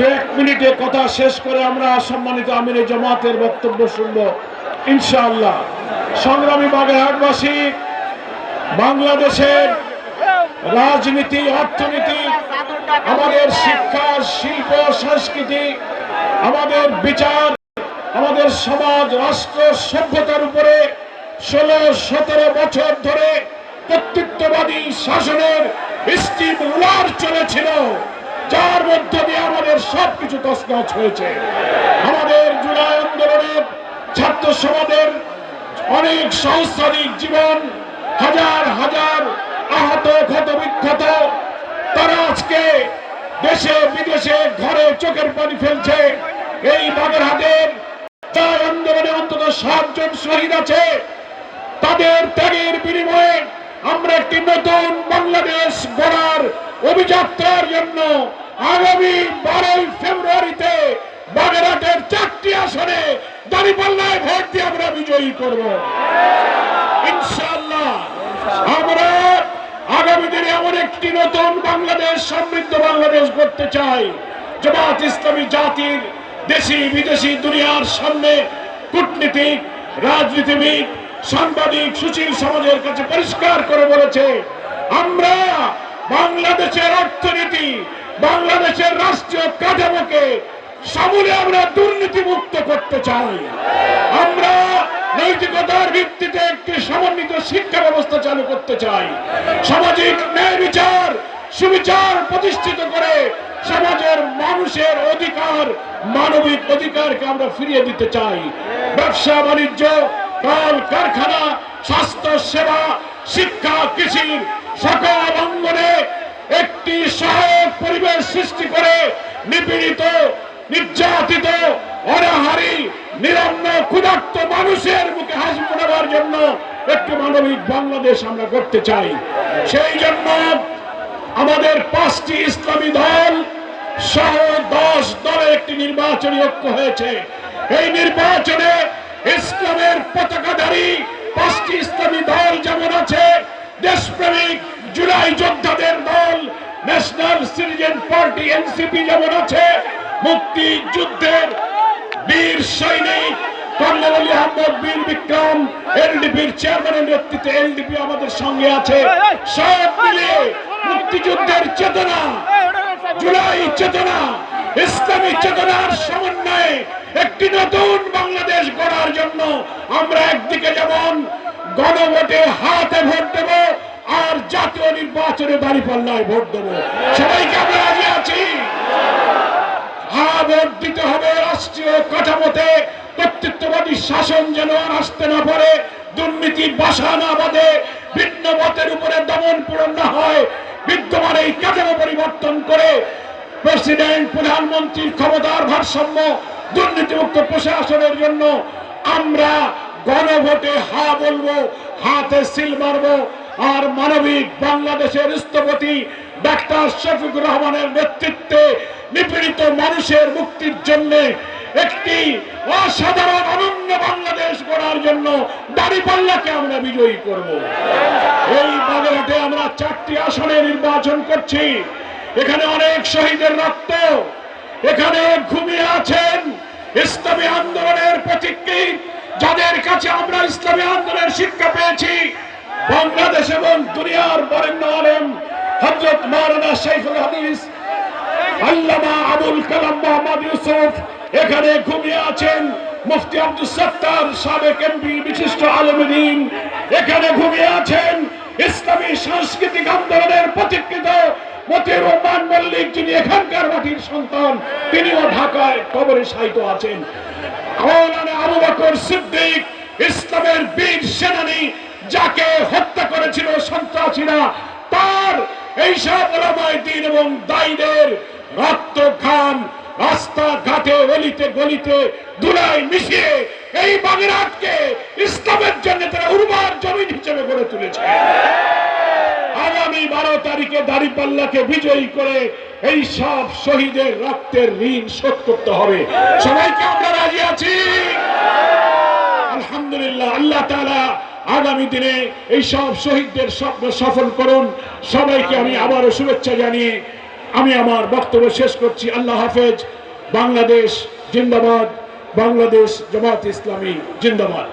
দু এক মিনিটে কথা শেষ করে আমরা সম্মানিত আমিরে জামাতের বক্তব্য শুনব, ইনশাআল্লাহ। সংগ্রামী বাগেরহাটবাসী বাংলাদেশের রাজনীতি, অর্থনীতি, আমাদের শিক্ষা শিল্প, সংস্কৃতি, আমাদের বিচার, আমাদের সমাজ, রাষ্ট্র সভ্যতার উপরে ষোলো, সতেরো বছর ধরে কর্তৃত্ববাদী শাসনের স্টিম রুলার চলেছিল যার মধ্য দিয়ে আমাদের সবকিছু তসনছ হয়েছে। আমাদের জুলাই আন্দোলনের ছাত্র সমাজের অনেক সহস্রাধিক জীবন, হাজার হাজার আহত ক্ষত বিক্ষত তারা আজকে দেশে, বিদেশে ঘরে চোখের পানি ফেলছে। এই বাগেরহাটের চার আন্দোলনে অন্তত সাতজন শহীদ আছে। তাদের ত্যাগের বিনিময়ে আমরা একটি নতুন বাংলাদেশ গড়ার অভিযাত্রার জন্য আগামী বারোই ফেব্রুয়ারিতে বাগেরহাটের চারটি আসনে দাঁড়িপাল্লায় ভোট দিয়ে আমরা বিজয়ী করব। ইনশাআল্লাহ আমরা আগামী দিনে এমন একটি নতুন বাংলাদেশ সমৃদ্ধ বাংলাদেশ করতে চাই। জামাত ইসলামী জাতির দেশি বিদেশি দুনিয়ার সামনে কূটনীতিক, রাজনীতিবিদ, সাংবাদিক, সুশীল সমাজের কাছে পরিষ্কার করে বলেছে, আমরা বাংলাদেশের অর্থনীতি বাংলাদেশের রাষ্ট্রীয় কাঠামোকে সমূলে আমরা দুর্নীতি মুক্ত করতে চাই। আমরা নৈতিকতার ভিত্তিতে একটি সমন্বিত শিক্ষা ব্যবস্থা চালু করতে চাই। সামাজিক ন্যায় বিচার, সুবিচার প্রতিষ্ঠিত করে সমাজের মানুষের অধিকার, মানবিক অধিকারকে আমরা ফিরিয়ে দিতে চাই। ব্যবসা, বাণিজ্য, কল, কারখানা, স্বাস্থ্য, সেবা, শিক্ষা কৃষির সকল অঙ্গনে একটি সহায়ক পরিবেশ সৃষ্টি করে নিপীড়িত, নির্যাতিত, অনাহারি, নিরন্ন, ক্ষুধার্ত মানুষের মুখে হাসি ফোটাবার জন্য একটি মানবিক বাংলাদেশ আমরা করতে চাই। সেই জন্য আমাদের পাঁচটি ইসলামী দল সহ দশ দলের একটি নির্বাচনী ঐক্য হয়েছে। এই নির্বাচনে ইসলামের পতাকাধারী পাঁচটি ইসলামী দল যেমন আছে, দেশপ্রেমিক জুলাই যোদ্ধাদের দল ন্যাশনাল সিটিজেন পার্টি এনসিপি যেমন আছে মুক্তি যুদ্ধের বীর সৈনিক কর্নেল আলী আহমদ বীর বিক্রম এলডিপির চেয়ারম্যানের নেতৃত্বে এলডিপি আমাদের সঙ্গে আছে। সব মিলিয়ে মুক্তিযুদ্ধের চেতনা জুলাই চেতনা ইসলামী চেতনার সমন্বয়ে একটি নতুন বাংলাদেশ গড়ার জন্য আমরা একদিকে যেমন গণভোটে হাতে ভোট দেব জাতীয় নির্বাচনে দাঁড়ি পাল্লায় ভোট দেব। সবাইকে আমরা রাজি আছি। ভোট দিতে হবে রাষ্ট্রীয় কাঠামোতে। কর্তৃত্ববাদী শাসন যেন আর আসতে না পারে, দুর্নীতি বাসা না বাঁধে, ভিন্ন মতের উপরে দমন পূরণ না হয়, বিদ্যমান এই কাঠামো পরিবর্তন করে প্রেসিডেন্ট, প্রধানমন্ত্রীর ক্ষমতার ভারসাম্য দুর্নীতিমুক্ত প্রশাসনের জন্য আমরা গণভোটে হা বলব, হাতে সিল মারবো আর মানবিক বাংলাদেশের স্থপতি ডাক্তার শফিকুর রহমানের নেতৃত্বে নিপীড়িত মানুষের মুক্তির জন্য একটি অসাধারণ অনন্য বাংলাদেশ গড়ার জন্য দাঁড়িপাল্লাকে আমরা বিজয়ী করব। এই বাগেরহাটে আমরা চারটি আসনে নির্বাচন করছি। এখানে অনেক শহীদের রক্ত, এখানে ঘুমিয়ে আছেন ইসলামী আন্দোলনের প্রতিক্রিয়া যাদের কাছে আমরা ইসলামী আন্দোলনের শিক্ষা পেয়েছি বাংলাদেশ এবং দুনিয়ার বরেণ্য আলেম হজরত মাওলানা শাইখুল হাদিস, আল্লামা আবুল কালাম মোহাম্মদ ইউসুফ, এখানে ঘুমিয়ে আছেন মুফতি আব্দুল সত্তার সাবেক এমপি, বিশিষ্ট আলমদিন এখানে ঘুমিয়ে আছেন ইসলামী সাংস্কৃতিক আন্দোলনের প্রতিকৃত মতিউর রহমান মল্লিক যিনি এখানকার মাটির সন্তান, তিনিও ঢাকায় কবরে সাহিত্য আছেন। আবু বকর সিদ্দিক, ইসলামের বীর সেনানী যাকে হত্যা করেছিল সন্ত্রাসীরা, তার এই সব ওলামায়ে দিন এবং দায়ীদের রক্ত ঘাম রাস্তা ঘাটে, অলিতে গলিতে দুলাই মিশিয়ে এই বাগেরহাটকে ইসলামের জন্য তারা উর্বর জমিন হিসেবে গড়ে তুলেছে। আগামী বারো তারিখে দাড়িপাল্লাকে বিজয়ী করে এই সব শহীদের রক্তের ঋণ শোধ করতে হবে। সবাইকে আমরা রাজি আছি? আলহামদুলিল্লাহ, আল্লাহ তাআলা আগামী দিনে এই সব শহীদদের স্বপ্ন সফল করুন। সবাইকে আমি আবারও শুভেচ্ছা জানিয়ে আমি আমার বক্তব্য শেষ করছি। আল্লাহ হাফেজ। বাংলাদেশ জিন্দাবাদ। বাংলাদেশ জামাত ইসলামী জিন্দাবাদ।